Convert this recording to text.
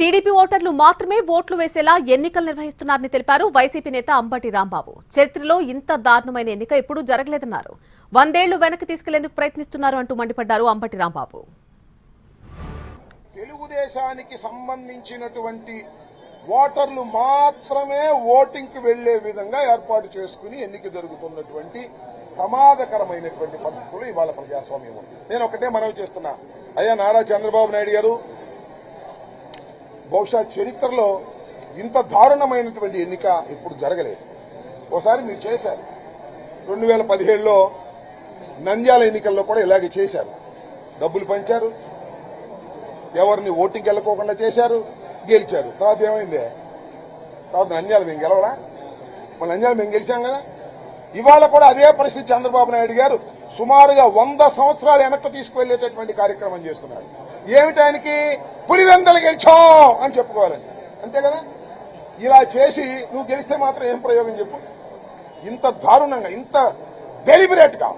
TDP ఓటర్లు మాత్రమే ఓట్లు వేసేలా ఎన్నికలు నిర్వహిస్తున్నారని తెలిపారు వైసీపీ నేత అంబటి రాంబాబు. చరిత్రలో ఇంత దారుణమైన ఎన్నిక ఎప్పుడూ జరగలేదన్నారు. వందేళ్ళు వెనక్కి తీసుకెళ్ళేందుకు ప్రయత్నిస్తున్నారు అంటూ మండిపడ్డారు అంబటి రాంబాబు. తెలుగుదేశానికి సంబంధించినటువంటి ఓటర్లు మాత్రమే ఓటింగ్కి వెళ్ళే విధంగా ఏర్పాటు చేసుకుని ఎన్నిక జరుగుతున్నటువంటి ప్రమాదకరమైనటువంటి పరిస్థితులు ఇవాళ ప్రజాస్వామ్యం ఉంది. నేను ఒకటే మనవి చేస్తున్నా. అయ్యా నారా చంద్రబాబు నాయుడు గారు బహుశా చరిత్రలో ఇంత దారుణమైనటువంటి ఎన్నిక ఇప్పుడు జరగలేదు. ఒకసారి మీరు చేశారు. రెండు వేల పదిహేడులో నంద్యాల ఎన్నికల్లో కూడా ఇలాగే చేశారు. డబ్బులు పంచారు. ఎవరిని ఓటింగ్కి వెళ్ళకోకుండా చేశారు. గెలిచారు. తర్వాత ఏమైంది? తర్వాత నంద్యాల మేము గెలవడా మన నంద్యాల మేము గెలిచాం కదా. ఇవాళ కూడా అదే పరిస్థితి చంద్రబాబు నాయుడు గారు సుమారుగా వంద సంవత్సరాలు వెనక్కి తీసుకువెళ్ళేటటువంటి కార్యక్రమం చేస్తున్నారు. ఏమిటి ఆయనకి? పులివెందలు గెలిచాం అని చెప్పుకోవాలని అంతే కదా? ఇలా చేసి నువ్వు గెలిస్తే మాత్రం ఏం ప్రయోగం చెప్పు? ఇంత దారుణంగా ఇంత డెలిబరేట్గా